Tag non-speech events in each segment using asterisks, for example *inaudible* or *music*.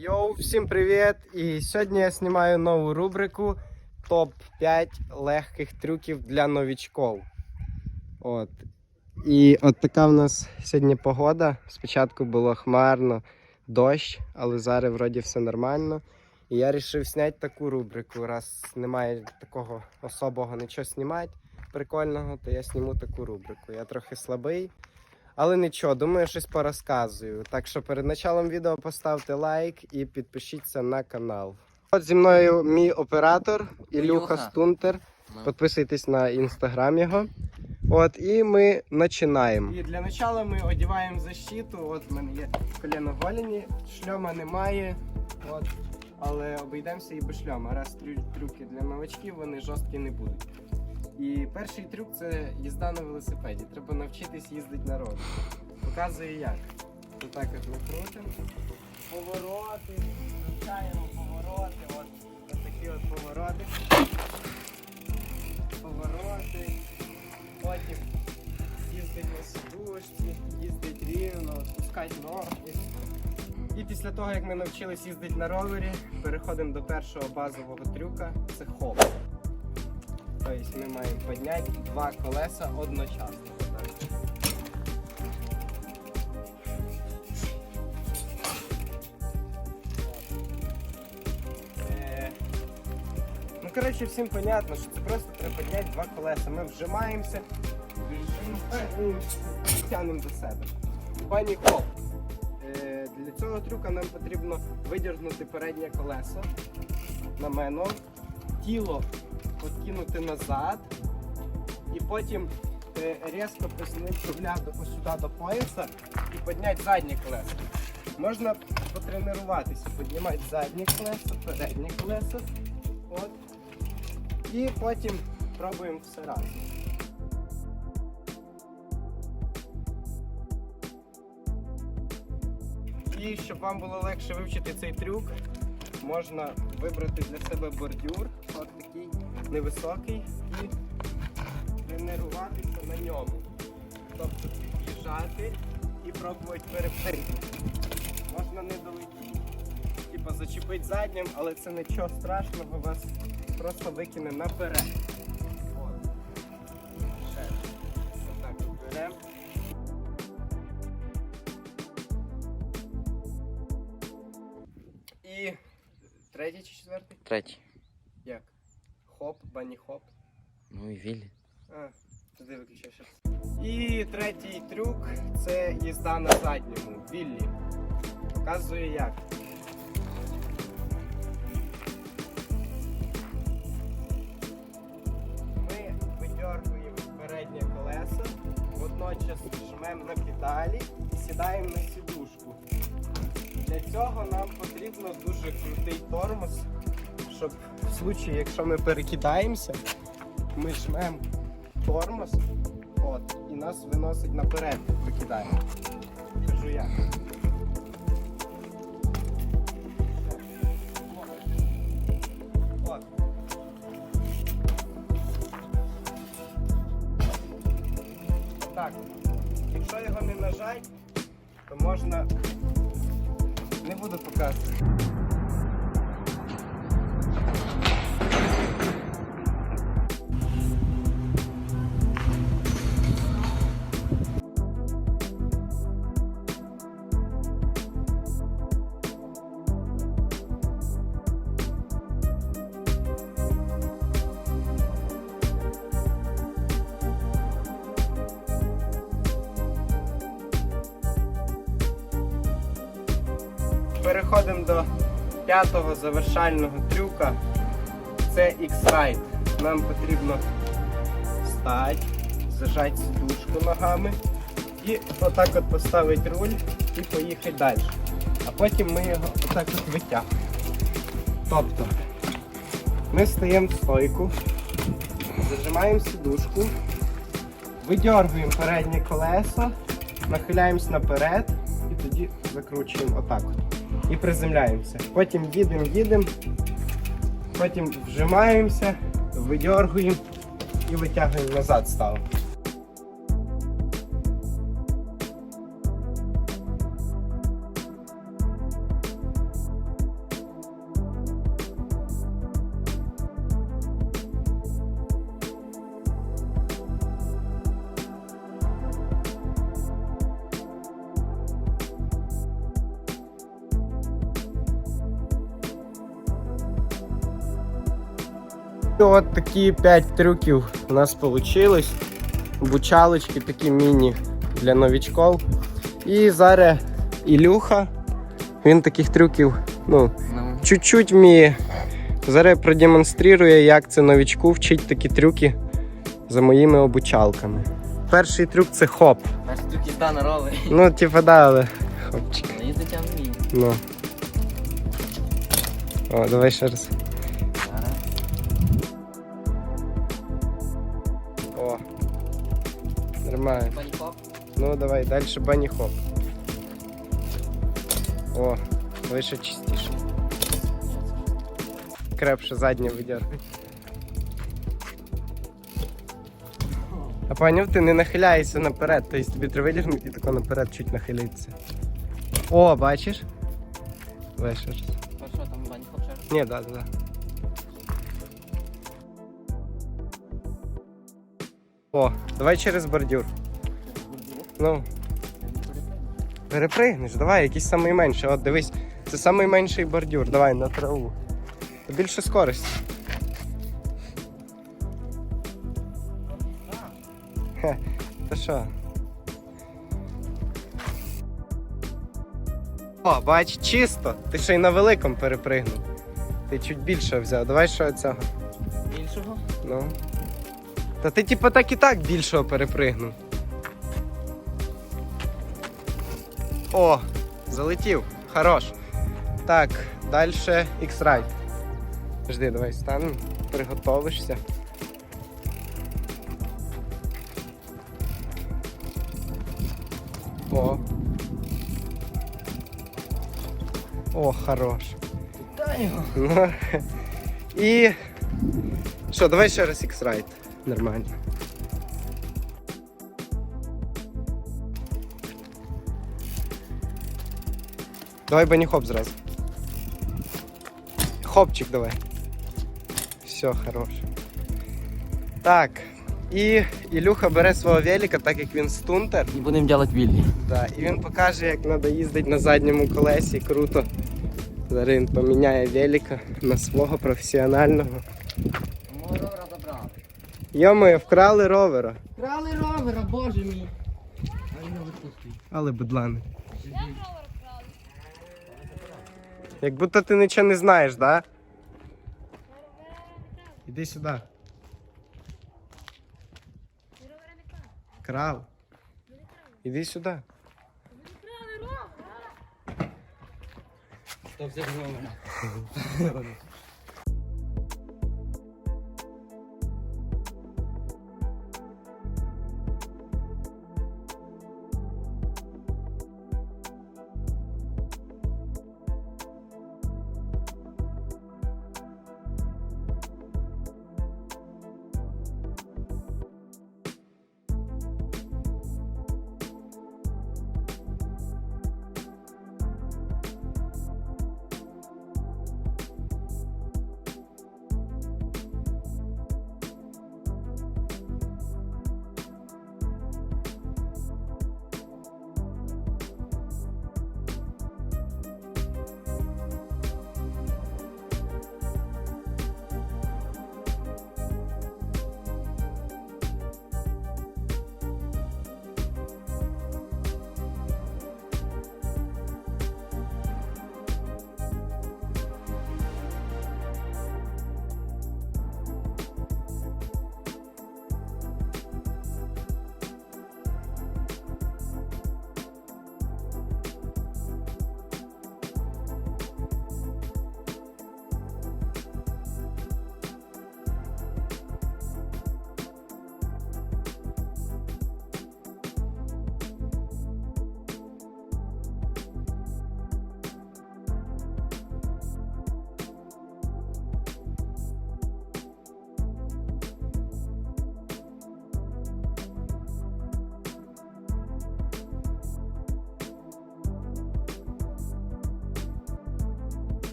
Йоу, всім привіт! І сьогодні я знімаю нову рубрику Топ-5 легких трюків для новічків. От. І от така в нас сьогодні погода. Спочатку було хмарно, дощ, але зараз вроді все нормально. І я вирішив зняти таку рубрику. Раз немає такого особого нічого знімати прикольного, то я зніму таку рубрику. Я трохи слабий. Але нічого, думаю, щось порозказую. Так що перед началом відео поставте лайк і підпишіться на канал. От зі мною мій оператор Ілюха. Стунтер. Підписуйтесь на інстаграм його. От, і ми починаємо. І для початку ми одягаємо защиту. От в мене є коліно голені, шльома немає. От, але обійдемося і без шльома. Раз трюки для новачків, вони жорсткі не будуть. І перший трюк це їзда на велосипеді. Треба навчитись їздити на ролі. Показую як. Отак от ми крутимо. Повороти, вивчаємо повороти. От, от такі от повороти. Повороти. Потім їздить на сидушці, їздить рівно, спускати ноги. І після того, як ми навчились їздити на ровері, переходимо до першого базового трюка це хоп. Тобто ми маємо підняти два колеса одночасно. Е, Ну, коротше, всім понятно, що це просто треба підняти два колеса. Ми вжимаємося, вжимаємо і тягнемо до себе. Пані хоп. Е, Для цього трюка нам потрібно видіргнути переднє колесо на мене, тіло откинути назад і потім е, різко присунути рубля ось сюди до пояса і підняти заднє колесо. Можна потренуватися, піднімати заднє колесо, переднє колесо. От. І потім пробуємо все разом. І щоб вам було легше вивчити цей трюк, можна вибрати для себе бордюр, от такий невисокий, і тренуватися на ньому. Тобто під'їжджати і пробувати перепригнути. Можна не долетіти, типа зачепити заднім, але це нічого страшного, вас просто викине наперед. Третій чи четвертий? Третій. Як? Хоп, бані хоп. Ну і вілі. А, туди виключаєш. І третій трюк це їзда на задньому. Віллі. Показую як. Ми видергуємо переднє колесо, водночас жмемо на педалі і сідаємо на. Для цього нам потрібно дуже крутий тормоз, щоб в случаї, якщо ми перекидаємося, ми жмемо тормоз от, і нас виносить наперед, викидає. Кажу я. Так. Якщо його не нажать, то можна. Не буду показувати. Переходимо до п'ятого завершального трюка. Це X-Ride. Нам потрібно встати, зажати сидушку ногами і отак от поставити руль і поїхати далі. А потім ми його отак от витягуємо. Тобто ми стаємо в стойку, зажимаємо сидушку, видергуємо переднє колесо, нахиляємось наперед і тоді закручуємо отак от. І приземляємося. Потім їдемо, їдемо, потім вжимаємося, видергуємо і витягуємо назад ставимо. От такі 5 трюків у нас вийшло. Бучалочки такі міні для новічків. І зараз Ілюха. Він таких трюків, ну, Ну, чуть-чуть вміє. Зараз продемонструє, як це новічку вчить такі трюки за моїми обучалками. Перший трюк це хоп. аж тут їзда на ровері. Ну, типа, да, але хопчик. Вмію. Ну. О, давай ще раз. О. Нормально. Пані хоп. Ну давай, далі бані хоп. О, вище чистіше. Крепше заднє видергай. А поняв, ти не нахиляйся наперед, тобто тобі треба видягнути і тако наперед чуть нахилитися. О, бачиш? А що там, пані хоп ще? Ні, да, да, О, давай через бордюр. Ну, перепригнеш, давай, якийсь самий менший. От дивись, це самий менший бордюр. Давай на траву. Більше скорості. Хе, Та що? О, бач, чисто. Ти ще й на великому перепригнув. Ти чуть більше взяв. Давай що цього. Більшого? Ну. Та ти типу так і так більшого перепригнув. О, залетів. Хорош. Так, далі X-Ride. Жди, давай станемо, приготовишся. О. О, хорош. Дай його. Ну, *laughs* і. Що, давай ще раз X-Ride. Нормально. Давай бані хоп зразу. Хопчик давай. Все, хорош. Так. І Ілюха бере свого велика, так як він стунтер. І будемо робити вільні. Да, і він покаже, як треба їздити на задньому колесі. Круто. Зараз він поміняє велика на свого професіонального. Йомою, вкрали ровера. Крали ровера, боже мій. А він відпустив. Але бедлани. Як будто ти нічого не знаєш, да? Іди сюди. Крав. Іди сюди. Взяв ровера? *laughs*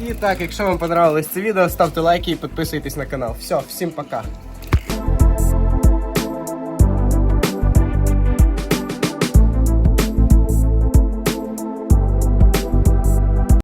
І так, якщо вам понравилось це відео, ставте лайки і підписуйтесь на канал. Все, всім пока.